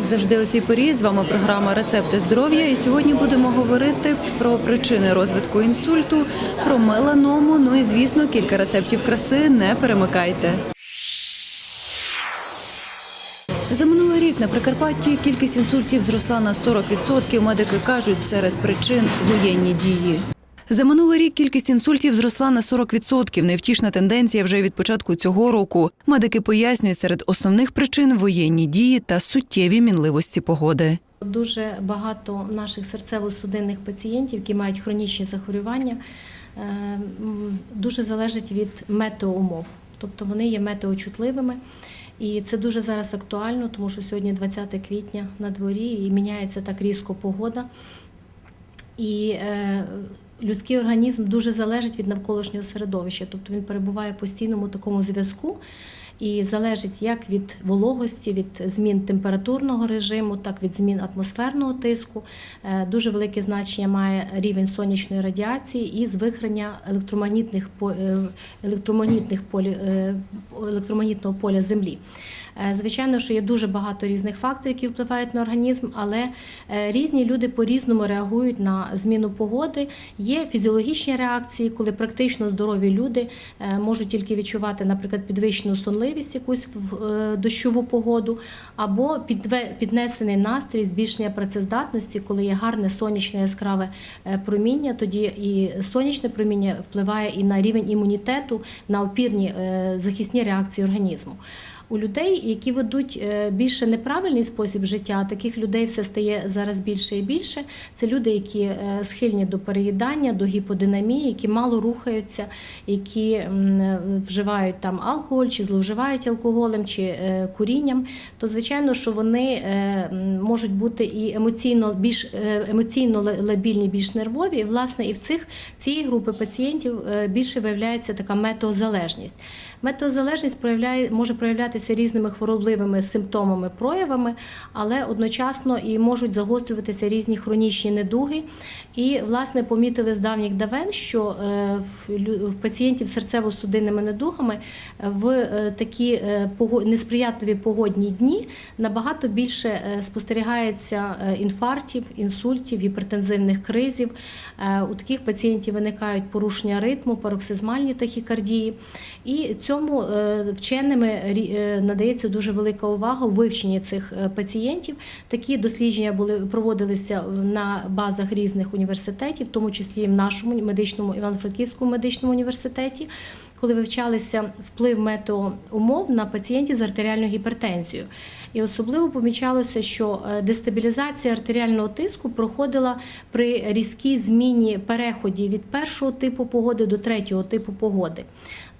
Як завжди, у цій порі з вами програма Рецепти здоров'я. І сьогодні будемо говорити про причини розвитку інсульту, про меланому. Ну і звісно, кілька рецептів краси. Не перемикайте. За минулий рік на Прикарпатті кількість інсультів зросла на 40%. Медики кажуть, серед причин воєнні дії. За минулий рік кількість інсультів зросла на 40%. Невтішна тенденція вже від початку цього року. Медики пояснюють серед основних причин воєнні дії та суттєві мінливості погоди. Дуже багато наших серцево-судинних пацієнтів, які мають хронічні захворювання, е, дуже залежить від метеоумов. Тобто вони є метеочутливими. І це дуже зараз актуально, тому що сьогодні 20 квітня на дворі і міняється так різко погода. І е, людський організм дуже залежить від навколишнього середовища, тобто він перебуває в постійному такому зв'язку і залежить як від вологості, від змін температурного режиму, так від змін атмосферного тиску. Е, Дуже велике значення має рівень сонячної радіації і звихрення електромагнітних е, електромагнітних полі, е, електромагнітного поля Землі. Е, Звичайно, що є дуже багато різних факторів, які впливають на організм, але е, різні люди по-різному реагують на зміну погоди. Є фізіологічні реакції, коли практично здорові люди е, можуть тільки відчувати, наприклад, підвищену сонливість якусь в дощову погоду, або піднесений настрій, збільшення працездатності, коли є гарне сонячне яскраве проміння, тоді і сонячне проміння впливає і на рівень імунітету, на опірні захисні реакції організму. У людей, які ведуть е, більше неправильний спосіб життя, таких людей все стає зараз більше і більше. Це люди, які е, схильні до переїдання, до гіподинамії, які мало рухаються, які е, вживають там алкоголь, чи зловживають алкоголем, чи курінням. То звичайно, що вони можуть бути і емоційно більш емоційно лабільні, більш нервові. І власне і в цих цієї групи пацієнтів більше виявляється така метеозалежність. Метеозалежність проявляє може проявлятися різними хворобливими симптомами, проявами, але одночасно і можуть загострюватися різні хронічні недуги. І власне помітили з давніх давен, що е, в пацієнтів з серцево-судинними недугами е, в е, такі несприятливі погодні дні набагато більше спостерігається інфарктів, інсультів, гіпертензивних кризів. У таких пацієнтів виникають порушення ритму, пароксизмальні тахікардії. І цьому вченими надається дуже велика увага у вивченні цих е, пацієнтів. Такі дослідження були проводилися на базах різних університетів, в тому числі і в нашому медичному Івано-Франківському медичному університеті. Коли вивчалися вплив метеоумов на пацієнтів з артеріальною гіпертензією. І особливо помічалося, що е, дестабілізація артеріального тиску проходила при різкій зміні переході від першого типу погоди до третього типу погоди.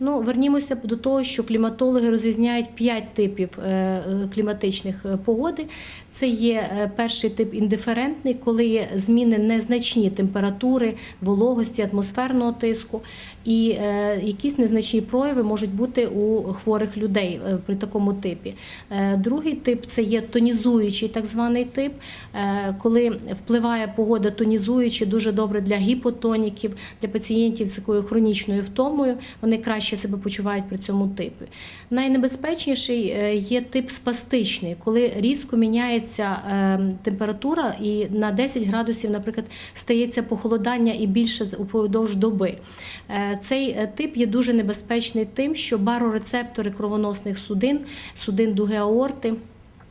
Ну, вернімося до того, що кліматологи розрізняють п'ять типів е, е, кліматичних погоди. Це є е, перший тип індиферентний, коли зміни незначні температури, вологості, атмосферного тиску, і е, якісь незначні прояви можуть бути у хворих людей е, при такому типі. Другий тип це є тонізуючий так званий тип, коли впливає погода тонізуючи, дуже добре для гіпотоніків, для пацієнтів з такою хронічною втомою. Вони краще себе почувають при цьому типі. Найнебезпечніший є тип спастичний, коли різко міняється е, температура і на 10 градусів, наприклад, стається похолодання і більше упродовж доби. Е, Цей е, тип є дуже небезпечний тим, що барорецептори кровоносних судин, судин дуги аорти.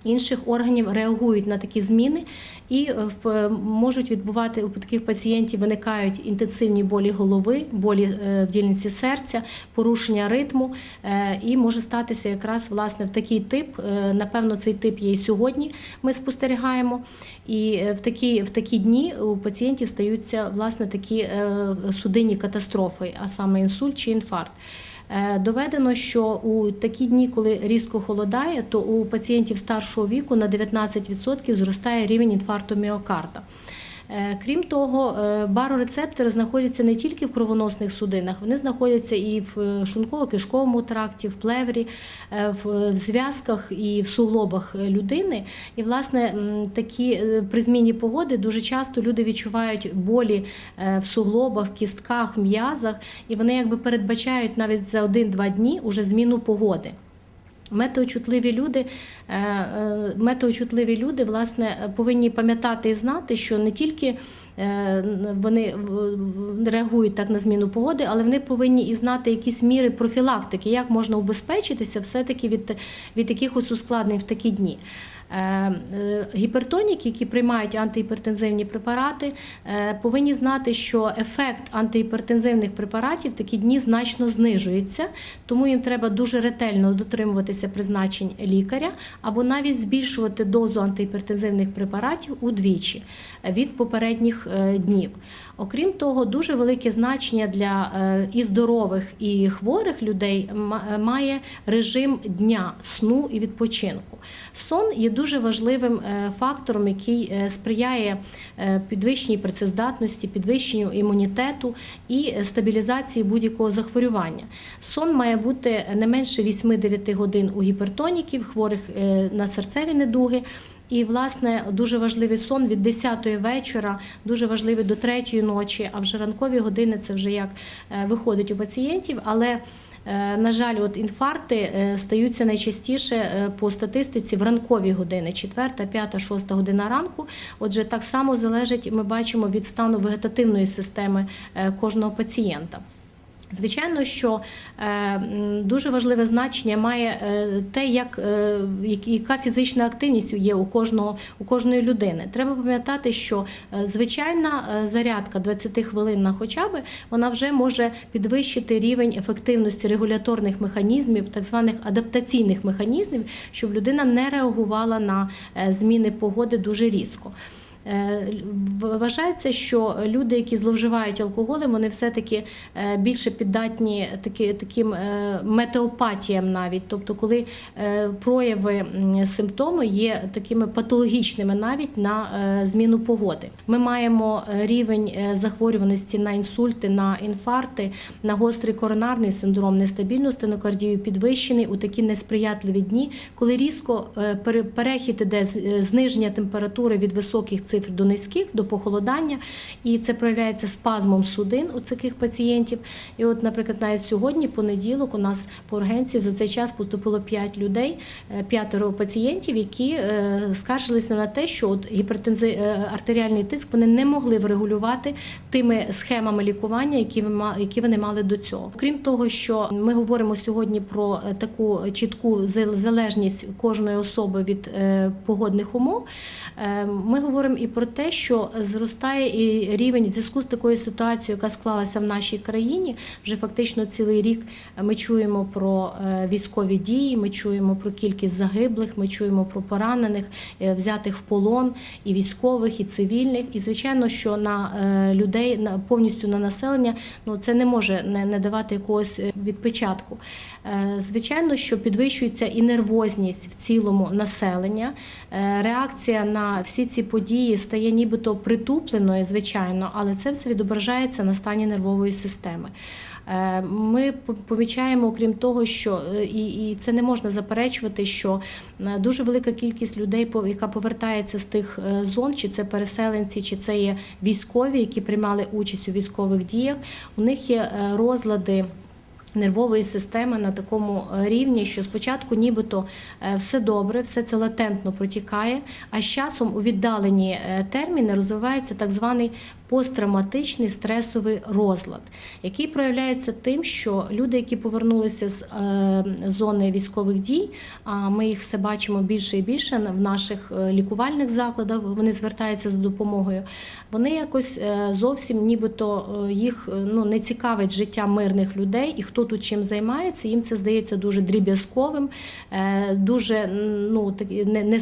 Інших органів реагують на такі зміни і е, можуть відбувати у таких пацієнтів виникають інтенсивні болі голови, болі е, в дільниці серця, порушення ритму. е, І може статися якраз власне в такий тип. е, Напевно, цей тип є і сьогодні. Ми спостерігаємо. І е, в такі, в такі дні у пацієнтів стаються власне такі е, судинні катастрофи, а саме інсульт чи інфаркт. Е, Доведено, що у такі дні, коли різко холодає, то у пацієнтів старшого віку на 19% зростає рівень інфаркту міокарда. Е, Крім того, е, барорецептори знаходяться не тільки в кровоносних судинах, вони знаходяться і в е, шлунково-кишковому тракті, в плеврі, в зв'язках і в суглобах людини. І, власне, такі при зміні погоди дуже часто люди відчувають болі в суглобах, в кістках, в м'язах, і вони якби передбачають навіть за один-два дні уже зміну погоди. Метеочутливі люди, е, е, метеочутливі люди власне повинні пам'ятати і знати, що не тільки е, вони реагують так на зміну погоди, але вони повинні і знати якісь міри профілактики, як можна убезпечитися все-таки від, від якихось ускладнень в такі дні. Е, е, Гіпертоніки, які приймають антигіпертензивні препарати, е, повинні знати, що ефект антигіпертензивних препаратів такі дні значно знижується, тому їм треба дуже ретельно дотримуватися призначень лікаря або навіть збільшувати дозу антигіпертензивних препаратів удвічі від попередніх днів. Окрім того, дуже велике значення для і здорових, і хворих людей має режим дня сну і відпочинку. Сон є дуже важливим е, фактором, який е, сприяє е, підвищеній працездатності, підвищенню імунітету і стабілізації будь-якого захворювання. Сон має бути не менше 8-9 годин у гіпертоніків, хворих на серцеві недуги. І, власне, дуже важливий сон від 10 вечора, дуже важливий до 3 ночі, а вже ранкові години це вже як виходить у пацієнтів. Але На жаль, от інфаркти е, стаються найчастіше е, по статистиці в ранкові години, 4, 5, 6 година ранку. Отже, так само залежить, ми бачимо від стану вегетативної системи е, кожного пацієнта. Звичайно, що е, дуже важливе значення має е, те, як, е, яка фізична активність є у кожного у кожної людини. Треба пам'ятати, що звичайна зарядка 20 хвилин на хоча б вона вже може підвищити рівень ефективності регуляторних механізмів, так званих адаптаційних механізмів, щоб людина не реагувала на зміни погоди дуже різко. Е, Вважається, що люди, які зловживають алкоголем, вони все-таки е, більше піддатні таки, таким е, метеопатіям навіть. Тобто, коли прояви симптоми є такими патологічними навіть на зміну погоди. Ми маємо рівень захворюваності на інсульти, на інфаркти, на гострий коронарний синдром, нестабільну стенокардію підвищений у такі несприятливі дні, коли різко пере- перехід іде зниження температури від високих цифр до низьких, до похолодання, і це проявляється спазмом судин у таких пацієнтів. І от, наприклад, навіть сьогодні, понеділок, у нас по ургенції за цей час поступило 5 людей, е, п'ятеро пацієнтів, які е, скаржилися на те, що от гіпертензи... е, артеріальний тиск вони не могли врегулювати тими схемами лікування, які вони мали до цього. Крім того, що ми говоримо сьогодні про таку чітку залежність кожної особи від погодних умов. Ми говоримо і про те, що зростає і рівень в зв'язку з такою ситуацією, яка склалася в нашій країні. Вже фактично цілий рік ми чуємо про е, військові дії, ми чуємо про кількість загиблих, ми чуємо про поранених, е, взятих в полон і військових, і цивільних. І звичайно, що на е, людей повністю на населення ну це не може не, давати якогось е, відпечатку. Е, Звичайно, що підвищується і нервозність в цілому населення. Е, Реакція на всі ці події стає нібито притупленою, звичайно, але це все відображається на стані нервової системи. Е, Ми помічаємо, окрім того, що е, і, і це не можна заперечувати, що е, дуже велика кількість людей, яка повертається з тих зон, чи це переселенці, чи це є військові, які приймали участь у військових діях. У них є розлади. Нервової системи на такому е, рівні, що спочатку нібито е, все добре, все це латентно протікає, а з часом у віддалені е, терміни розвивається так званий посттравматичний стресовий розлад, який проявляється тим, що люди, які повернулися з е, зони військових дій, а ми їх все бачимо більше і більше в наших е, лікувальних закладах, вони звертаються за допомогою. Вони якось е, зовсім нібито їх ну, не цікавить життя мирних людей і хто тут чим займається. Їм це здається дуже дріб'язковим, дуже ну, так, не, не.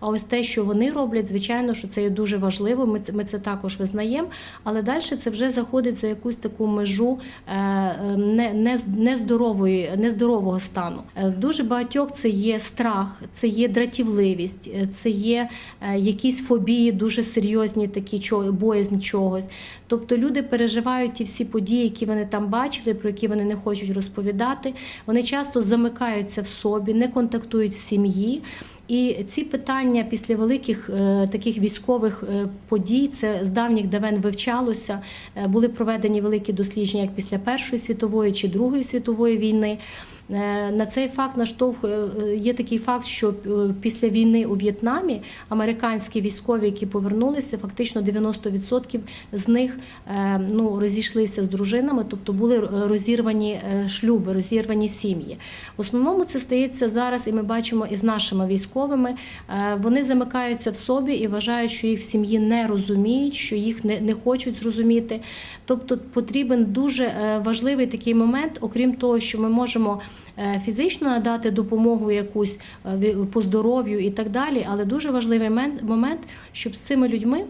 А ось те, що вони роблять, звичайно, що це є дуже важливо. Ми це, це також визнаємо. Але далі це вже заходить за якусь таку межу е, е, не, нездорової, нездорового стану. Е, дуже багатьох це є страх, це є дратівливість, е, це є якісь фобії дуже серйозні, такі боязнь чогось. Тобто люди переживають ті всі події, які вони там бачили, про які вони не хочуть розповідати. Вони часто замикаються в собі, не контактують в сім'ї. І ці питання після великих е, таких військових е, подій, це з давніх давен вивчалося. Е, були проведені великі дослідження як після Першої світової чи Другої світової війни. Е, На цей факт наштовхує е, є такий факт, що е, після війни у В'єтнамі американські військові, які повернулися, фактично 90% з них е, ну, розійшлися з дружинами, тобто були е, розірвані е, шлюби, розірвані сім'ї. В основному це стається зараз, і ми бачимо із нашими військовими. Е, Вони замикаються в собі і вважають, що їх в сім'ї не розуміють, що їх не, не хочуть зрозуміти. Тобто потрібен дуже е, важливий такий момент, окрім того, що ми можемо е, фізично надати допомогу якусь е, по здоров'ю і так далі, але дуже важливий момент, щоб з цими людьми.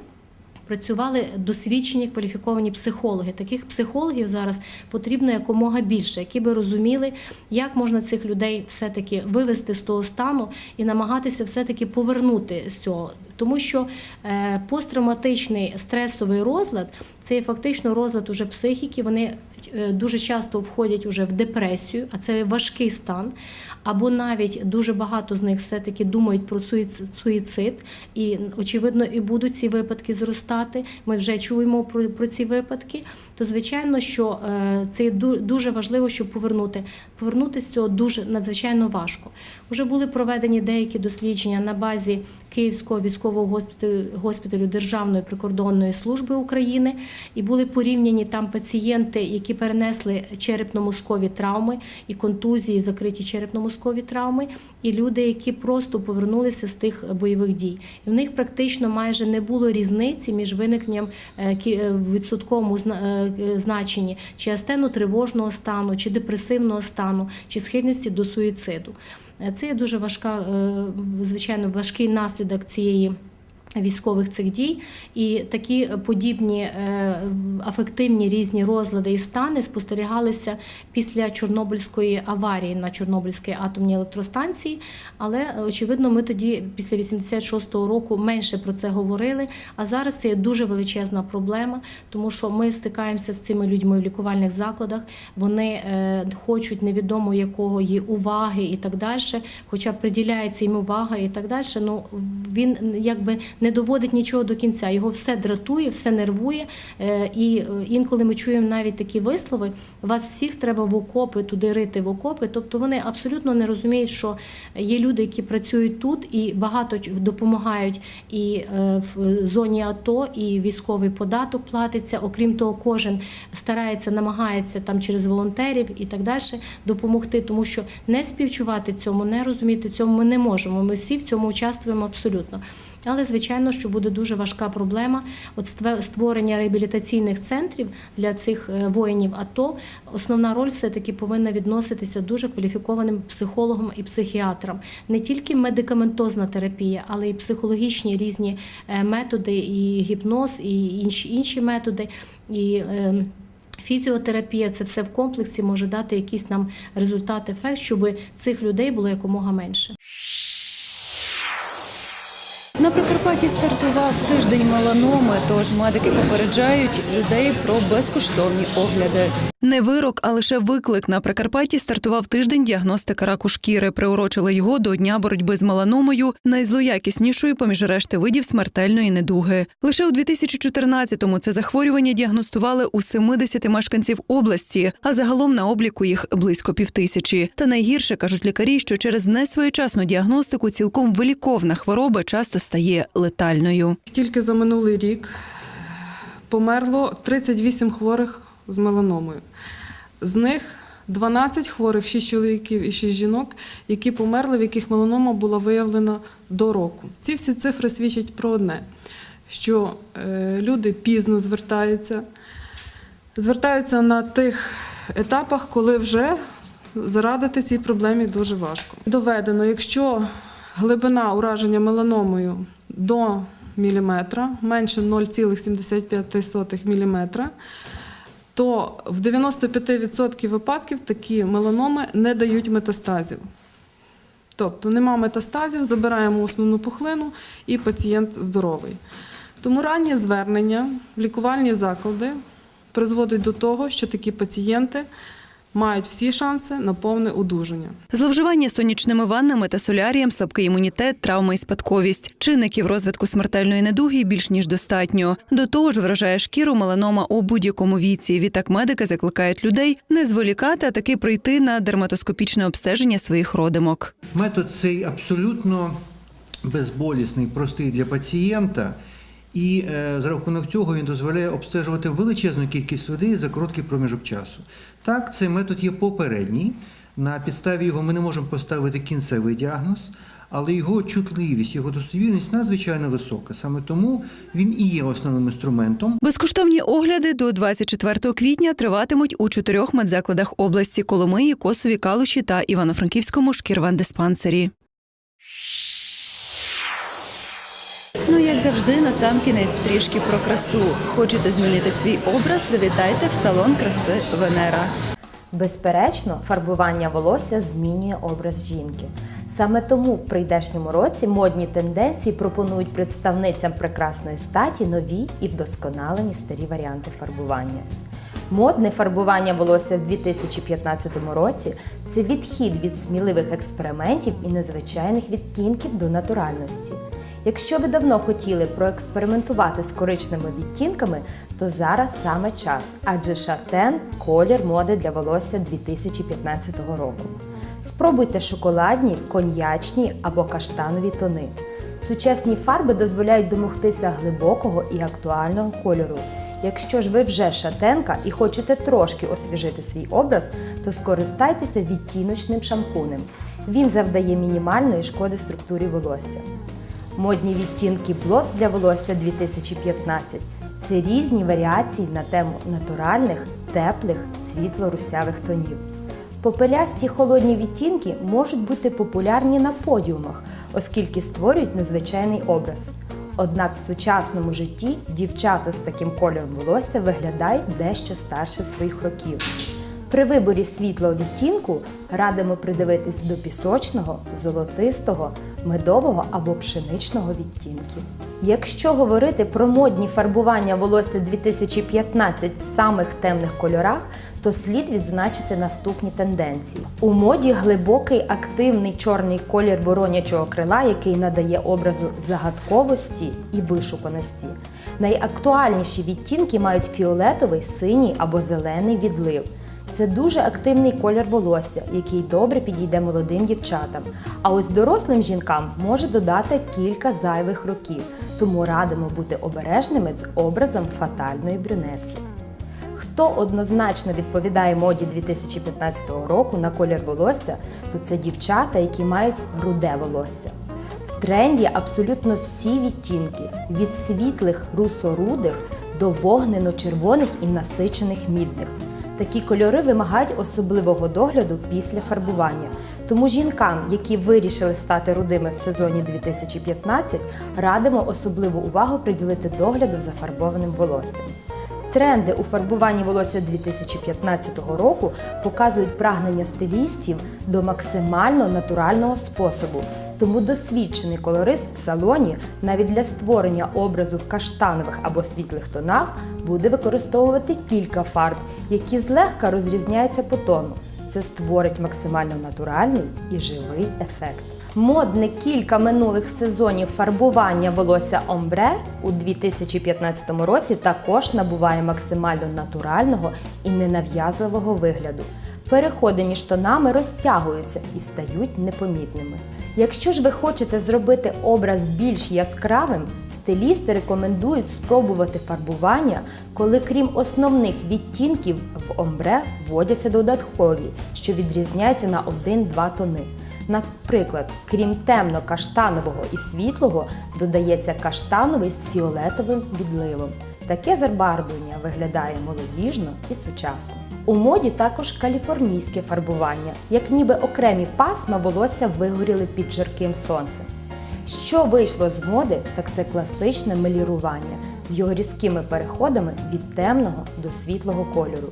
Працювали досвідчені кваліфіковані психологи. Таких психологів зараз потрібно якомога більше, які би розуміли, як можна цих людей все-таки вивести з того стану і намагатися все-таки повернути з цього. Тому що е, посттравматичний стресовий розлад це є фактично розлад уже психіки. Вони е, дуже часто входять уже в депресію, а це важкий стан. Або навіть дуже багато з них все-таки думають про суїцид, і очевидно, і будуть ці випадки зростати. Ми вже чуємо про, про ці випадки. То звичайно, що е, це дуже важливо, щоб повернути. Повернути з цього дуже надзвичайно важко. Уже були проведені деякі дослідження на базі Київського військового госпіталю, госпіталю Державної прикордонної служби України, і були порівняні там пацієнти, які перенесли черепно-мозкові травми і контузії, закриті черепно-мозкові травми, і люди, які просто повернулися з тих бойових дій. І в них практично майже не було різниці між виникненням е, е, в відсотковому е, значенні чи астену тривожного стану, чи депресивного стану, чи схильності до суїциду. Це є дуже важка, звичайно, важкий наслідок цієї. Військових цих дій і такі подібні е, афективні різні розлади і стани спостерігалися після Чорнобильської аварії на Чорнобильській атомній електростанції. Але очевидно, ми тоді, після 86-го року, менше про це говорили. А зараз це є дуже величезна проблема, тому що ми стикаємося з цими людьми в лікувальних закладах. Вони е, хочуть невідомо якого є уваги і так далі. Хоча приділяється їм увага і так далі. Ну він якби не доводить нічого до кінця. Його все дратує, все нервує. Е, І е, інколи ми чуємо навіть такі вислови: вас всіх треба в окопи туди рити в окопи. Тобто вони абсолютно не розуміють, що є люди, які працюють тут і багато допомагають і е, в зоні АТО, і військовий податок платиться. Окрім того, кожен старається, намагається там через волонтерів і так далі допомогти, тому що не співчувати цьому, не розуміти цьому ми не можемо. Ми всі в цьому участвуємо абсолютно. Але звичайно, що буде дуже важка проблема. От створення реабілітаційних центрів для цих е, воїнів АТО. Основна роль все таки повинна відноситися дуже кваліфікованим психологам і психіатрам. Не тільки медикаментозна терапія, але й психологічні різні е, методи, і гіпноз, і інші інші методи. І е, Фізіотерапія це все в комплексі може дати якийсь нам результат, ефект, щоб цих людей було якомога менше. На Прикарпатті стартував тиждень меланоми, тож медики попереджають людей про безкоштовні огляди. Не вирок, а лише виклик. На Прикарпатті стартував тиждень діагностики раку шкіри. Приурочили його до дня боротьби з меланомою, найзлоякіснішою поміж решти видів смертельної недуги. Лише у 2014-му це захворювання діагностували у 70 мешканців області, а загалом на обліку їх близько півтисячі. Та найгірше кажуть лікарі, що через несвоєчасну діагностику цілком виліковна хвороба часто стає летальною. Тільки за минулий рік померло 38 хворих з меланомою. З них 12 хворих, 6 чоловіків і 6 жінок, які померли, в яких меланома була виявлена до року. Ці всі цифри свідчать про одне, що е, люди пізно звертаються, звертаються на тих етапах, коли вже зарадити цій проблемі дуже важко. Доведено, якщо глибина ураження меланомою до міліметра, менше 0,75 міліметра, то в 95% випадків такі меланоми не дають метастазів. Тобто нема метастазів, забираємо основну пухлину і пацієнт здоровий. Тому раннє звернення в лікувальні заклади призводить до того, що такі пацієнти мають всі шанси на повне одужання. Зловживання сонячними ваннами та солярієм, слабкий імунітет, травми і спадковість. Чинників розвитку смертельної недуги більш ніж достатньо. До того ж, вражає шкіру меланома у будь-якому віці. Відтак медики закликають людей не зволікати, а таки прийти на дерматоскопічне обстеження своїх родимок. Метод цей абсолютно безболісний, простий для пацієнта, і е, за рахунок цього він дозволяє обстежувати величезну кількість людей за короткий проміжок часу. Так, цей метод є попередній. На підставі його ми не можемо поставити кінцевий діагноз, але його чутливість, його достовірність надзвичайно висока. Саме тому він і є основним інструментом Безкоштовні огляди до 24 квітня триватимуть у чотирьох медзакладах області: Коломиї, Косові, Калуші та Івано-Франківському шкірван-диспансері. Ну, як завжди, на сам кінець трішки про красу. Хочете змінити свій образ? Завітайте в салон краси Венера. Безперечно, фарбування волосся змінює образ жінки. Саме тому в прийдешньому році модні тенденції пропонують представницям прекрасної статі нові і вдосконалені старі варіанти фарбування. Модне фарбування волосся в 2015 році це відхід від сміливих експериментів і незвичайних відтінків до натуральності. Якщо ви давно хотіли проекспериментувати з коричневими відтінками, то зараз саме час, адже шатен колір моди для волосся 2015 року. Спробуйте шоколадні, коньячні або каштанові тони. Сучасні фарби дозволяють домогтися глибокого і актуального кольору. Якщо ж ви вже шатенка і хочете трошки освіжити свій образ, то скористайтеся відтіночним шампунем. Він завдає мінімальної шкоди структурі волосся. Модні відтінки блот для волосся 2015 це різні варіації на тему натуральних, теплих, світло-русявих тонів. Попелясті холодні відтінки можуть бути популярні на подіумах, оскільки створюють незвичайний образ. Однак в сучасному житті дівчата з таким кольором волосся виглядають дещо старше своїх років. При виборі світлого відтінку радимо придивитись до пісочного, золотистого, медового або пшеничного відтінків. Якщо говорити про модні фарбування волосся 2015 в самих темних кольорах, то слід відзначити наступні тенденції. У моді глибокий активний чорний колір воронячого крила, який надає образу загадковості і вишуканості. Найактуальніші відтінки мають фіолетовий, синій або зелений відлив. Це дуже активний колір волосся, який добре підійде молодим дівчатам. А ось дорослим жінкам може додати кілька зайвих років, тому радимо бути обережними з образом фатальної брюнетки. Хто однозначно відповідає моді 2015 року на колір волосся, то це дівчата, які мають руде волосся. В тренді абсолютно всі відтінки від світлих русорудих до вогнено-червоних і насичених мідних. Такі кольори вимагають особливого догляду після фарбування. Тому жінкам, які вирішили стати рудими в сезоні 2015, радимо особливу увагу приділити догляду за фарбованим волоссям. Тренди у фарбуванні волосся 2015 року показують прагнення стилістів до максимально натурального способу. Тому досвідчений колорист в салоні навіть для створення образу в каштанових або світлих тонах буде використовувати кілька фарб, які злегка розрізняються по тону. Це створить максимально натуральний і живий ефект. Модне кілька минулих сезонів фарбування волосся омбре у 2015 році також набуває максимально натурального і ненав'язливого вигляду. Переходи між тонами розтягуються і стають непомітними. Якщо ж ви хочете зробити образ більш яскравим, стилісти рекомендують спробувати фарбування, коли крім основних відтінків в омбре вводяться додаткові, що відрізняються на 1-2 тони. Наприклад, крім темно-каштанового і світлого, додається каштановий з фіолетовим відливом. Таке забарвлення виглядає молодіжно і сучасно. У моді також каліфорнійське фарбування, як ніби окремі пасма волосся вигоріли під жарким сонцем. Що вийшло з моди, так це класичне мелірування з його різкими переходами від темного до світлого кольору.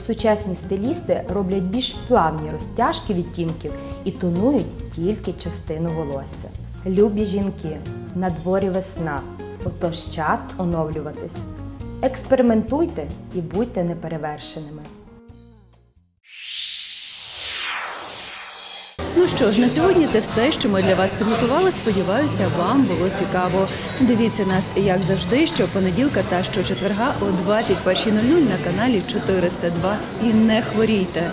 Сучасні стилісти роблять більш плавні розтяжки відтінків і тонують тільки частину волосся. Любі жінки, на дворі весна, отож час оновлюватись. Експериментуйте і будьте неперевершеними. Ну що ж, на сьогодні це все, що ми для вас підготували. Сподіваюся, вам було цікаво. Дивіться нас, як завжди, що понеділка та щочетверга о 21.00 на каналі 402. І не хворійте.